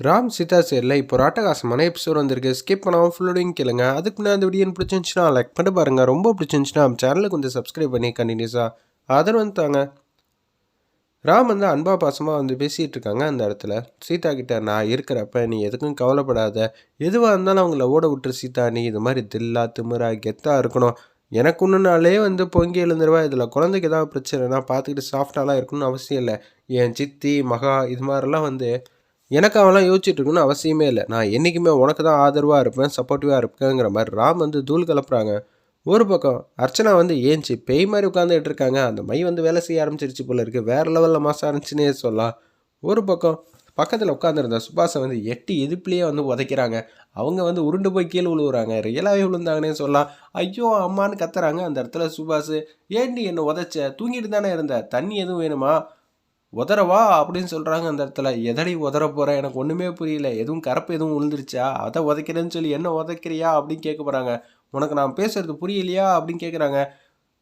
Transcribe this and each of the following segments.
ராம் சீதா சேரில் இப்போ ராட்டகாசமான எபிசோட் வந்திருக்கு. ஸ்கிப் பண்ணாமல் ஃபுல்லோடையும் கேளுங்க. அதுக்கு முன்னாடி அந்த வீடியோ பிடிச்சிருந்துச்சுன்னா லைக் பண்ணி பாருங்கள் ரொம்ப பிடிச்சிருந்துச்சுன்னா நம்ம சேனலுக்கு வந்து சப்ஸ்கிரைப் பண்ணி கண்டினியூஸாக ஆதரவு வந்துட்டாங்க ராம் வந்து அன்பா பாசமாக வந்து பேசிகிட்டு இருக்காங்க அந்த இடத்துல. சீதா கிட்ட நான் இருக்கிறப்ப நீ எதுக்கும் கவலைப்படாத. எதுவாக இருந்தாலும் அவங்கள ஓட விட்டுரு சீதா. நீ இது மாதிரி தில்லா திமிரா கெத்தாக இருக்கணும். எனக்கு ஒன்றுனாலே வந்து பொங்கி எழுந்துருவா. இதில் குழந்தைக்கு ஏதாவது பிரச்சனைனா பார்த்துக்கிட்டு சாஃப்டாலாம் இருக்கணும்னு அவசியம் இல்லை. என் சித்தி மகா இது மாதிரிலாம் வந்து எனக்கு அவன்லாம் யோசிச்சுட்டு இருக்கணும்னு அவசியமே இல்லை. நான் என்றைக்குமே உனக்கு தான் ஆதரவாக இருப்பேன் சப்போர்ட்டிவாக இருப்பேங்கிற மாதிரி ராம் வந்து தூள் கிளப்புறாங்க ஒரு பக்கம் அர்ச்சனா வந்து ஏஞ்சி பேய் மாதிரி உட்காந்துட்டு இருக்காங்க. அந்த மை வந்து வேலை செய்ய ஆரம்பிச்சிருச்சு போல இருக்குது வேறு லெவலில் மாசம் ஆரம்பிச்சுன்னே சொல்லலாம். ஒரு பக்கம் பக்கத்தில் உட்காந்துருந்த சுபாஷை வந்து எட்டி எதிர்ப்புலேயே வந்து உதைக்கிறாங்க. அவங்க வந்து உருண்டு போய் கீழே விழுவுறாங்க. ரியலாகவே விழுந்தாங்கன்னே சொல்லலாம். ஐயோ அம்மான்னு கத்துறாங்க அந்த இடத்துல சுபாஷ். ஏண்டி என்னை உதைச்ச? தூங்கிட்டு தானே இருந்த. தண்ணி எதுவும் வேணுமா? உதறவா அப்படின்னு சொல்கிறாங்க அந்த இடத்துல. எதடி உதற போகிறேன் எனக்கு ஒன்றுமே புரியல. எதுவும் கரப்பு எதுவும் விழுந்துருச்சா அதை உதைக்கிறேன்னு சொல்லி என்ன உதைக்கிறியா அப்படின்னு கேட்க போகிறாங்க உனக்கு நான் பேசுறது புரியலையா அப்படின்னு கேட்குறாங்க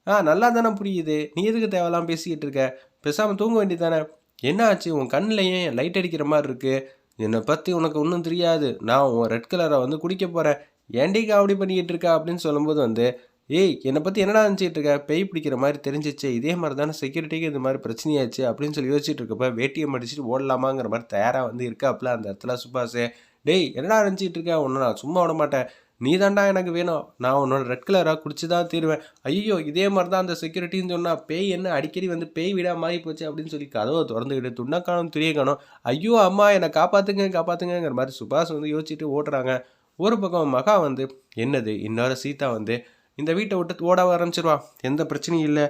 ஆ நல்லா தானே புரியுது. நீ எதுக்கு தேவையெல்லாம் பேசிக்கிட்டு இருக்க? பேசாமல் தூங்க வேண்டியதானே என்ன ஆச்சு? உன் கண்ணில் ஏன் லைட் அடிக்கிற மாதிரி இருக்குது என்னை பற்றி உனக்கு ஒன்றும் தெரியாது. நான் உன் ரெட் கலரை வந்து குடிக்க போகிறேன் ஏண்டிக்கா அப்படி பண்ணிக்கிட்டு இருக்கா? அப்படின்னு சொல்லும்போது வந்து ஏய் என்னை பற்றி என்னடா நினச்சிட்டு இருக்க? பேய் பிடிக்கிற மாதிரி தெரிஞ்சிச்சு. இதே மாதிரி தானே செக்யூரிட்டிக்கு இந்த மாதிரி பிரச்சனையாச்சு அப்படின்னு சொல்லி யோசிச்சுட்டு இருக்கப்ப வேட்டியை மடிச்சுட்டு ஓடலாமாங்கிற மாதிரி தயாராக வந்து இருக்காப்புல அந்த இடத்துல சுபாஷே. டேய் என்னடா நினச்சிட்டு இருக்க? உன்னை நான் சும்மா விட மாட்டேன். நீ தாண்டா எனக்கு வேணும். நான் உன்னோட ரெட் கலராக குடிச்சு தான் தீருவேன். ஐயோ இதே மாதிரி தான் அந்த செக்யூரிட்டின்னு சொன்னால் பேய் என்ன அடிக்கடி வந்து பேய் விடா மாறி போச்சு அப்படின்னு சொல்லி கதவை திறந்துக்கிட்டு துண்ணக்கானும் காணும் துரிய காணும் ஐயோ அம்மா என்னை காப்பாற்றுங்க காப்பாற்றுங்கிற மாதிரி சுபாஷ் வந்து யோசிச்சுட்டு ஓட்டுறாங்க ஒரு பக்கம் மகா வந்து என்னது? இன்னொரு சீதா வந்து இந்த வீட்டை விட்டு ஓட ஆரம்பிச்சிருவா. எந்த பிரச்சனையும் இல்லை.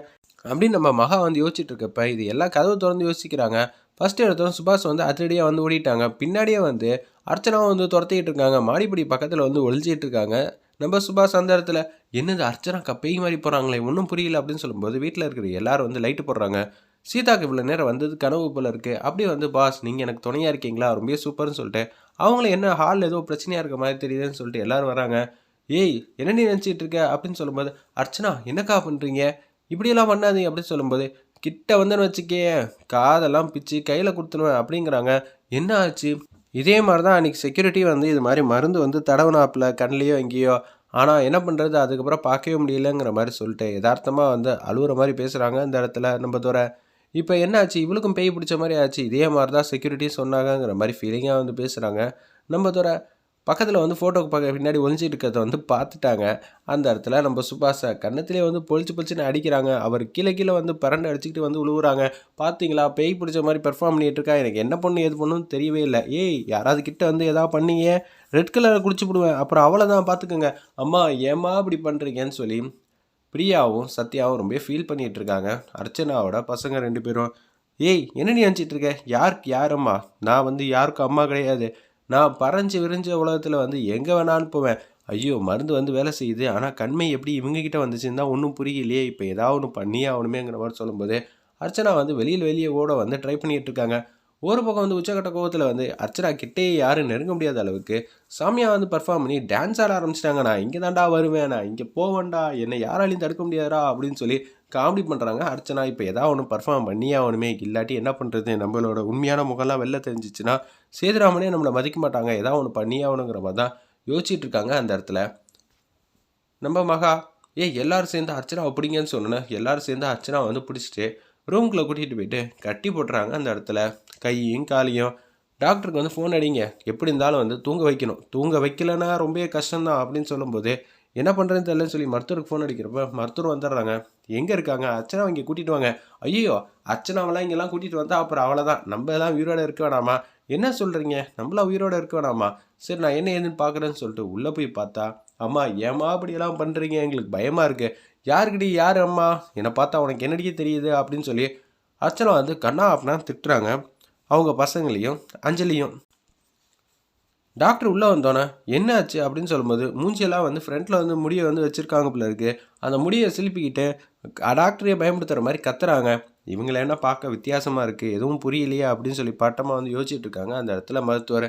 அப்படின்னு நம்ம மகா வந்து யோசிச்சுட்டு இருக்கப்ப இது எல்லா கதவு திறந்து யோசிக்கிறாங்க. ஃபர்ஸ்ட் எடுத்தோம் சுபாஷ் வந்து அதிரடியாக வந்து ஓடிட்டாங்க. பின்னாடியே வந்து அர்ச்சனாவும் வந்து துரத்திக்கிட்டு இருக்காங்க மாடிப்படி பக்கத்தில் வந்து ஒழிஞ்சிட்டு இருக்காங்க நம்ம சுபாஷ் அந்த இடத்துல என்னது அர்ச்சனா கப்பை மாதிரி போகிறாங்களே ஒன்றும் புரியல அப்படின்னு சொல்லும்போது வீட்டில் இருக்கிற எல்லாரும் வந்து லைட்டு போடுறாங்க. சீதாக்கு இவ்வளோ நேரம் வந்தது கனவு போல் இருக்குது அப்படியே வந்து பாஸ் நீங்கள் எனக்கு துணையாக இருக்கீங்களா? ரொம்ப சூப்பர்னு சொல்லிட்டு. அவங்களும் என்ன ஹாலில் ஏதோ பிரச்சனையாக இருக்க மாதிரி தெரியுதுன்னு சொல்லிட்டு எல்லாரும் வராங்க. ஏய் என்ன நீ நினச்சிக்கிட்டு இருக்க அப்படின்னு சொல்லும்போது அர்ச்சனா என்னக்கா பண்ணுறீங்க இப்படியெல்லாம் பண்ணாதீங்க அப்படின்னு சொல்லும்போது கிட்ட வந்தேன்னு வச்சுக்கே காதெல்லாம் பிச்சு கையில் கொடுத்துருவேன் அப்படிங்கிறாங்க. என்ன ஆச்சு? இதே மாதிரி தான் அன்றைக்கி செக்யூரிட்டி வந்து இது மாதிரி மருந்து வந்து தடவனாப்பில் கண்லேயோ எங்கேயோ. ஆனால் என்ன பண்ணுறது அதுக்கப்புறம் பார்க்கவே முடியலங்கிற மாதிரி சொல்லிட்டு யதார்த்தமாக வந்து அழுகுற மாதிரி பேசுகிறாங்க இந்த இடத்துல நம்ம தூர. இப்போ என்ன ஆச்சு? இவளுக்கும் பேய் பிடிச்ச மாதிரி ஆச்சு. இதே மாதிரி தான் செக்யூரிட்டி சொன்னாங்கங்கிற மாதிரி ஃபீலிங்காக வந்து பேசுகிறாங்க நம்ம தூர பக்கத்தில் வந்து ஃபோட்டோக்கு பார்க்க பின்னாடி ஒழிஞ்சிட்டு இருக்கிறத வந்து பார்த்துட்டாங்க. அந்த இடத்துல நம்ம சுபாஷை கன்னத்திலே வந்து பொழிச்சு பொழிச்சுன்னு அடிக்கிறாங்க. அவர் கீழே கீழே வந்து பரண்டு அடிச்சுக்கிட்டு வந்து உழுவுறாங்க. பார்த்தீங்களா பேய் பிடிச்ச மாதிரி பெர்ஃபார்ம் பண்ணிகிட்டு இருக்கா? எனக்கு என்ன பண்ணு எது பண்ணுன்னு தெரியவே இல்லை. ஏய் யாராவது கிட்ட வந்து எதாவது பண்ணீங்க? ரெட் கலரை குடிச்சு விடுவேன் அப்புறம் அவளை தான் பார்த்துக்கோங்க அம்மா ஏம்மா இப்படி பண்ணுறீங்கன்னு சொல்லி பிரியாவும் சத்யாவும் ரொம்ப ஃபீல் பண்ணிகிட்டு இருக்காங்க. அர்ச்சனாவோட பசங்க ரெண்டு பேரும் ஏய் என்ன நீ நினச்சிட்டு இருக்க? யாருக்கு யாரம்மா நான் வந்து யாருக்கும் அம்மா கிடையாது. நான் பறஞ்சு விரிஞ்ச உலகத்தில் வந்து எங்கே வேணாலும் போவேன். ஐயோ மருந்து வந்து வேலை செய்யுது. ஆனால் கண்மை எப்படி இவங்ககிட்ட வந்துச்சுன்னு தான் ஒன்றும் புரியலையே. இப்போ ஏதாவது ஒன்று பண்ணியே ஆகணுமேங்கிற மாதிரி சொல்லும்போது அர்ச்சனா வந்து வெளியில் வெளியே ஓட வந்து ட்ரை பண்ணிகிட்டு இருக்காங்க. ஒரு பக்கம் வந்து உச்சகட்ட கோவத்தில் வந்து அர்ச்சனா கிட்டே யாரும் நெருங்க முடியாத அளவுக்கு சாமியா வந்து பர்ஃபார்ம் பண்ணி டான்ஸ் ஆட ஆரம்பிச்சிட்டாங்க நான் இங்கே தாண்டா வருவேன் நான் இங்கே போவேன்டா என்னை யாராலையும் தடுக்க முடியாதா அப்படின்னு சொல்லி காமெடி பண்ணுறாங்க அர்ச்சனா இப்போ எதா ஒன்று பர்ஃபார்ம் பண்ணியே ஆகணுமே இல்லாட்டி என்ன பண்ணுறது நம்மளோட உண்மையான முகம்லாம் வெளில தெரிஞ்சிச்சுன்னா சேதுராமனே நம்மளை மதிக்க மாட்டாங்க ஏதாவது ஒன்று பண்ணியே ஆகணுங்கிற மாதிரி தான் யோசிச்சுட்டு இருக்காங்க அந்த இடத்துல. நம்ம மகா ஏ எல்லோரும் சேர்ந்து அர்ச்சனா அப்படிங்கன்னு சொன்னேன் எல்லோரும் சேர்ந்து அர்ச்சனா வந்து பிடிச்சிட்டு ரூம்குள்ளே கூட்டிகிட்டு போயிட்டு கட்டி போட்டுறாங்க அந்த இடத்துல. கையும் காலையும். டாக்டருக்கு வந்து ஃபோன் அடிங்க. எப்படி இருந்தாலும் வந்து தூங்க வைக்கணும். தூங்க வைக்கலன்னா ரொம்ப கஷ்டம்தான் அப்படின்னு சொல்லும்போது என்ன பண்ணுறதுன்னு தெரியலன்னு சொல்லி மருத்துவருக்கு ஃபோன் அடிக்கிறப்ப மருத்துவர் வந்துடுறாங்க. எங்கே இருக்காங்க? அர்ச்சனா இங்கே கூட்டிகிட்டு வாங்க. ஐயோ அர்ச்சனாவெல்லாம் இங்கெல்லாம் கூட்டிகிட்டு வந்தால் அப்புறம் அவ்வளோதான் நம்ம எல்லாம் உயிரோடு இருக்க வேணாமா? என்ன சொல்கிறீங்க நம்மளாம் உயிரோடு இருக்க வேணாமா? சரி நான் என்ன ஏதுன்னு பார்க்குறேன்னு சொல்லிட்டு உள்ளே போய் பார்த்தா அம்மா ஏமா அப்படியெல்லாம் பண்ணுறீங்க எங்களுக்கு பயமாக இருக்குது யாருக்கிட்டே யார் அம்மா? என்னை பார்த்தா உனக்கு என்னடியே தெரியுது அப்படின்னு சொல்லி அர்ச்சனா வந்து கண்ணா அப்படின்னா திட்டுறாங்க. அவங்க பசங்களையும் அஞ்சலியும். டாக்டர் உள்ளே வந்தோன்னே என்ன ஆச்சு? அப்படின்னு சொல்லும்போது மூஞ்சியெல்லாம் வந்து ஃப்ரண்ட்டில் வந்து முடியை வந்து வச்சுருக்காங்க போல இருக்குது அந்த முடியை சிலுப்பிக்கிட்டு டாக்டரையே பயன்படுத்துகிற மாதிரி கத்துறாங்க. இவங்கள என்ன பார்க்க வித்தியாசமாக இருக்குது எதுவும் புரியலையா? அப்படின்னு சொல்லி பட்டமாக வந்து யோசிச்சுட்டு இருக்காங்க அந்த இடத்துல மருத்துவர்.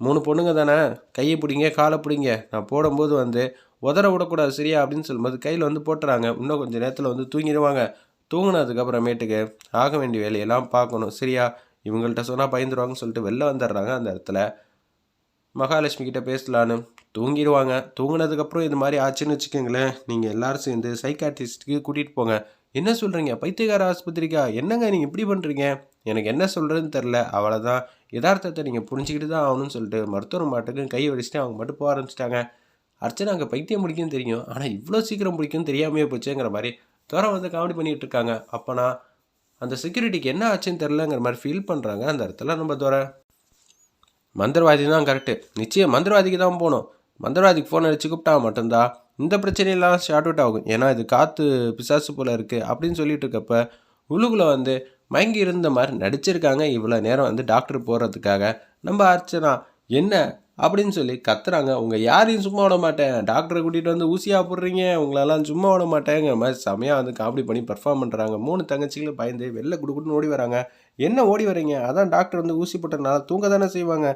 மூணு பொண்ணுங்க தானே? கையை பிடிங்க காலை பிடிங்க. நான் போடும்போது வந்து உதற விடக்கூடாது சரியா? அப்படின்னு சொல்லும்போது கையில் வந்து போட்டுறாங்க. இன்னும் கொஞ்சம் நேரத்தில் வந்து தூங்கிடுவாங்க. தூங்கினதுக்கப்புறமேட்டுக்கு ஆக வேண்டிய வேலையெல்லாம் பார்க்கணும் சரியா? இவங்கள்ட்ட சொன்னால் பயந்துருவாங்கன்னு சொல்லிட்டு வெளில வந்துடுறாங்க அந்த இடத்துல. மகாலட்சுமி கிட்டே பேசலான்னு. தூங்கிடுவாங்க. தூங்கினதுக்கப்புறம் இது மாதிரி ஆச்சுன்னு வச்சுக்கோங்களேன். நீங்கள் எல்லோரும் சேர்ந்து சைக்காட்ரிஸ்ட்டுக்கு கூட்டிகிட்டு போங்க. என்ன சொல்கிறீங்க பைத்தியகார ஆஸ்பத்திரிக்கா? என்னங்க நீங்கள் இப்படி பண்ணுறீங்க எனக்கு என்ன சொல்கிறதுன்னு தெரில அவ்வளோதான் யதார்த்தத்தை நீங்கள் புரிஞ்சுக்கிட்டு தான் ஆகணும்னு சொல்லிட்டு மருத்துவர் மாட்டுக்கு கை வடிச்சுட்டு அவங்க மட்டும் போக ஆரம்பிச்சிட்டாங்க. அர்ச்சனை அங்கே பைத்தியம் பிடிக்கும் தெரியும். ஆனால் இவ்வளோ சீக்கிரம் பிடிக்கும் தெரியாமையே போச்சுங்கிற மாதிரி தூரம் வந்து காமெடி பண்ணிகிட்டு இருக்காங்க. அப்போனா அந்த செக்யூரிட்டிக்கு என்ன ஆச்சுன்னு தெரிலங்கிற மாதிரி ஃபீல் பண்ணுறாங்க அந்த இடத்துல நம்ம துறை மந்திரவாதி தான் கரெக்டு நிச்சயம் மந்திரவாதிக்கு தான் போகணும். மந்திரவாதிக்கு ஃபோன் அடிச்சு கூப்பிட்டா மட்டும்தான் இந்த பிரச்சனையெல்லாம் ஷார்ட் அவுட் ஆகும். ஏன்னா இது காற்று பிசாசு போல் இருக்குது அப்படின்னு சொல்லிட்டு இருக்கப்ப உழுகுல வந்து மயங்கி இருந்த மாதிரி நடிச்சிருக்காங்க. இவ்வளோ நேரம் வந்து டாக்டர் போகிறதுக்காக நம்ம அர்ச்சனா என்ன? அப்படின்னு சொல்லி கத்துறாங்க. உங்கள் யாரையும் சும்மா விட மாட்டேன். டாக்டரை கூட்டிகிட்டு வந்து ஊசியாக போடுறீங்க. உங்களெல்லாம் சும்மா விட மாட்டேங்கிற மாதிரி செமையாக வந்து காமெடி பண்ணி பெர்ஃபார்ம் பண்ணுறாங்க மூணு தங்கச்சிகளும் பயந்து வெளில குடுக்குன்னு ஓடி வராங்க. என்ன ஓடி வரீங்க அதான் டாக்டர் வந்து ஊசி போட்டனால தூங்க தானே செய்வாங்க.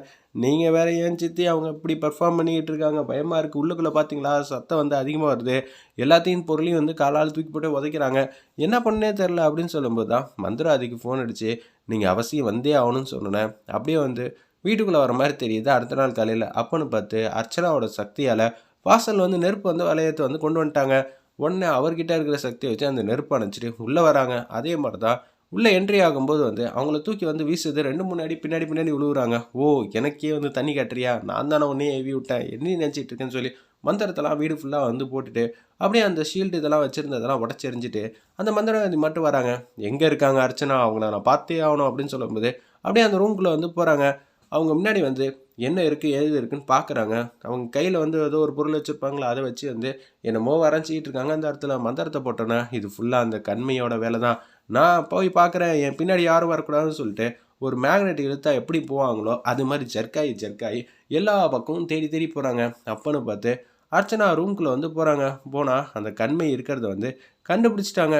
நீங்கள் வேற ஏன் சித்தி? அவங்க இப்படி பெர்ஃபார்ம் பண்ணிக்கிட்டு இருக்காங்க. பயமாக இருக்குது உள்ளுக்குள்ளே பார்த்தீங்களா சத்தம் வந்து அதிகமாக வருது. எல்லாத்தையும் பொருளையும் வந்து காலால் தூக்கி போட்டு உதைக்கிறாங்க. என்ன பண்ணே தெரில அப்படின்னு சொல்லும்போது தான் மந்திராதிக்கு ஃபோன் அடித்து நீங்கள் அவசியம் வந்தே ஆகணும்னு சொன்னேன். அப்படியே வந்து வீட்டுக்குள்ளே வர மாதிரி தெரியுது. அடுத்த நாள் காலையில் அப்போன்னு பார்த்து அர்ச்சனாவோட சக்தியால் வாசல் வந்து நெருப்பு வந்து வளையத்தை வந்து கொண்டு வந்துட்டாங்க. உடனே அவர்கிட்ட இருக்கிற சக்தியை வச்சு அந்த நெருப்பு அணைச்சிட்டு உள்ளே வராங்க. அதே மாதிரி தான் உள்ளே என்ட்ரி ஆகும்போது வந்து அவங்கள தூக்கி வந்து வீசுது. ரெண்டு மூணு அடி பின்னாடி பின்னாடி விழுவுறாங்க ஓ எனக்கே வந்து தண்ணி கட்டுறியா? நான் தானே உன்னே ஏவி விட்டேன். என்ன நினச்சிட்டு இருக்கேன்னு சொல்லி மந்திரத்தெல்லாம் வீடு ஃபுல்லாக வந்து போட்டுட்டு அப்படியே அந்த ஷீல்டு இதெல்லாம் வச்சுருந்ததெல்லாம் உடச்செறிஞ்சிட்டு அந்த மந்திரவாதி மட்டும் வராங்க. எங்கே இருக்காங்க அர்ச்சனா? அவங்கள நான் பார்த்தே ஆகணும் அப்படின்னு சொல்லும்போது அப்படியே அந்த ரூம்குள்ளே வந்து போகிறாங்க அவங்க முன்னாடி வந்து என்ன இருக்குது ஏது இருக்குதுன்னு பார்க்குறாங்க அவங்க கையில் வந்து ஏதோ ஒரு பொருள் வச்சுருப்பாங்களா அதை வச்சு வந்து என்னமோ வரைஞ்சிக்கிட்டு இருக்காங்க அந்த இடத்துல. மந்திரத்தை போட்டோன்னே இது ஃபுல்லாக அந்த கண்மையோட வேலை தான். நான் போய் பார்க்குறேன் என் பின்னாடி யாரும் வரக்கூடாதுன்னு சொல்லிட்டு ஒரு மேக்னெட் இழுத்தா எப்படி போவாங்களோ அது மாதிரி ஜர்க்காயி ஜர்க்காயி எல்லா பக்கமும் தேடி தேடி போகிறாங்க அப்பன்னு பார்த்து அர்ச்சனா ரூம்குள்ளே வந்து போகிறாங்க போனால் அந்த கண்மை இருக்கிறத வந்து கண்டுபிடிச்சிட்டாங்க.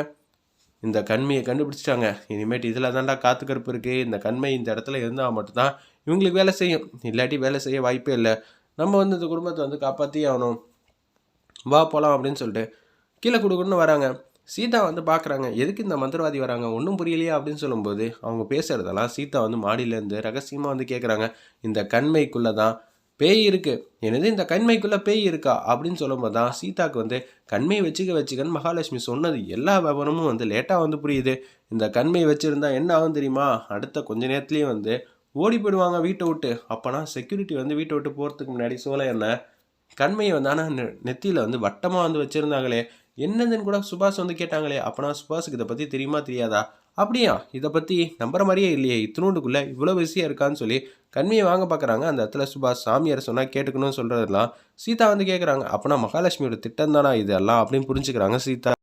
இந்த கண்மையை கண்டுபிடிச்சிட்டாங்க. இனிமேட்டு இதில் தான்டா காத்துக்கருப்பு இருக்குது இந்த கண்மை இந்த இடத்துல இருந்தால் மட்டும்தான் இவங்களுக்கு வேலை செய்யும். இல்லாட்டி வேலை செய்ய வாய்ப்பே இல்லை. நம்ம வந்து இந்த குடும்பத்தை வந்து காப்பாற்றி ஆகணும். வா போகலாம் அப்படின்னு சொல்லிட்டு கீழே கொடுக்கணும்னு வராங்க. சீதா வந்து பார்க்குறாங்க எதுக்கு இந்த மந்திரவாதி வராங்க? ஒன்றும் புரியலையா? அப்படின்னு சொல்லும்போது அவங்க பேசுகிறதெல்லாம் சீதா வந்து மாடியிலேருந்து ரகசியமாக வந்து கேட்குறாங்க இந்த கண்மைக்குள்ளே தான் பேய் இருக்குது எனது இந்த கண்மைக்குள்ளே பேய் இருக்கா? அப்படின்னு சொல்லும்போது தான் சீதாக்கு வந்து கண்மை வச்சுக்க வச்சுக்கன்னு மகாலட்சுமி சொன்னது எல்லா விவரமும் வந்து லேட்டாக வந்து புரியுது. இந்த கண்மை வச்சுருந்தா என்ன ஆகும் தெரியுமா? அடுத்த கொஞ்ச நேரத்துலேயே வந்து ஓடி போயிடுவாங்க வீட்டை விட்டு. அப்போனா செக்யூரிட்டி வந்து வீட்டை விட்டு போகிறதுக்கு முன்னாடி சோலை என்ன கண்மையை வந்து ஆனால் நெத்தியில் வந்து வட்டமாக வந்து வச்சுருந்தாங்களே. என்னதுன்னு கூட சுபாஷ் வந்து கேட்டாங்களே. அப்போனா சுபாஷுக்கு இதை பற்றி தெரியுமா தெரியாதா? அப்படியா? இதை பற்றி நம்புற மாதிரியே இல்லையே. இத்தினோண்டுக்குள்ளே இவ்வளோ விஷயம் இருக்கான்னு சொல்லி கண்மையை வாங்க பார்க்குறாங்க அந்த இடத்துல சுபாஷ் சாமியார் சொன்னால் கேட்டுக்கணும்னு சொல்கிறதெல்லாம் சீதா வந்து கேட்குறாங்க அப்போனா மகாலட்சுமியோட திட்டம் தானா இதெல்லாம் அப்படின்னு புரிஞ்சுக்கிறாங்க சீதா.